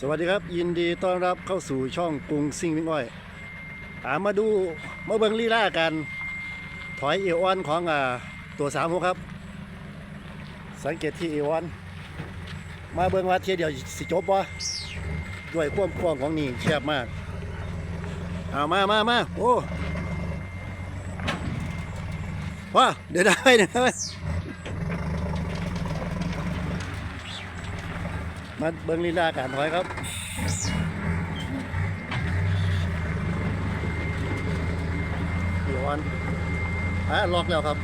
สวัสดีครับ ยินดีต้อนรับเข้าสู่ช่องกรุงซิ่งวิ่งอ้อยอามาดูมาเบิงลีลากัน ถอยเอวอนของอ่าตัวสามหกครับ สังเกตที่เอวอนมาเบิงว่าเทียเดียวสิจบวะด้วยความกว้างของนี่แคบมากเอามามามาโอ้ว้าเดี๋ยวได้เดี๋ยวได้ มาเบิงลีลาการถอยครับเดี๋ยวอันอะล็อกแล้วครับ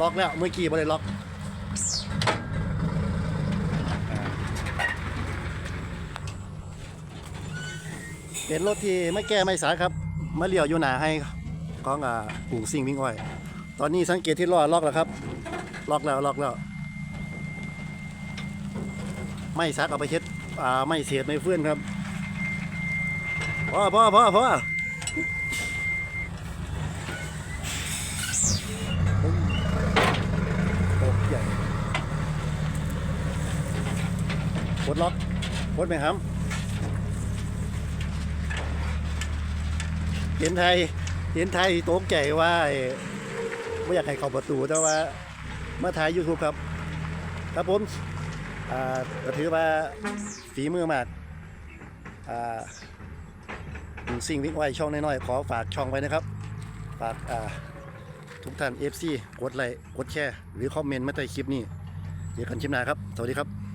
ล็อกแล้วเมื่อกี้ไม่ได้ล็อกเป็นรถที่ไม่แก้ไม่สายครับมาเลี้ยวอยู่หนาให้ของอ่าปุ่งซิ่งวิ่งอ้อย ตอนนี้สังเกตที่ล้อล็อกแล้วครับ ล็อกแล้วล็อกแล้ว ไม่ซักเอาไปเช็ดอ่าไม่เสียดไม่เฟื่อนครับพ่อพ่อพ่อพ่อโอ้ใหญ่ปดล็อกปดไหมครับเห็นไทยเห็นไทยโตกใจว่าไม่อยากให้เข้าประตูแต่ว่ามาถ่าย YouTube ครับ ครับผม อ่าก็ถือว่าฝีมือมากอ่าสิ่งวิ่งไวช่องน้อยๆขอฝากช่องไว้นะครับ ฝากอ่าทุกท่าน FC กดไลค์กดแชร์หรือคอมเมนต์มาใต้คลิปนี้เจอกันคลิปหน้าครับ สวัสดีครับ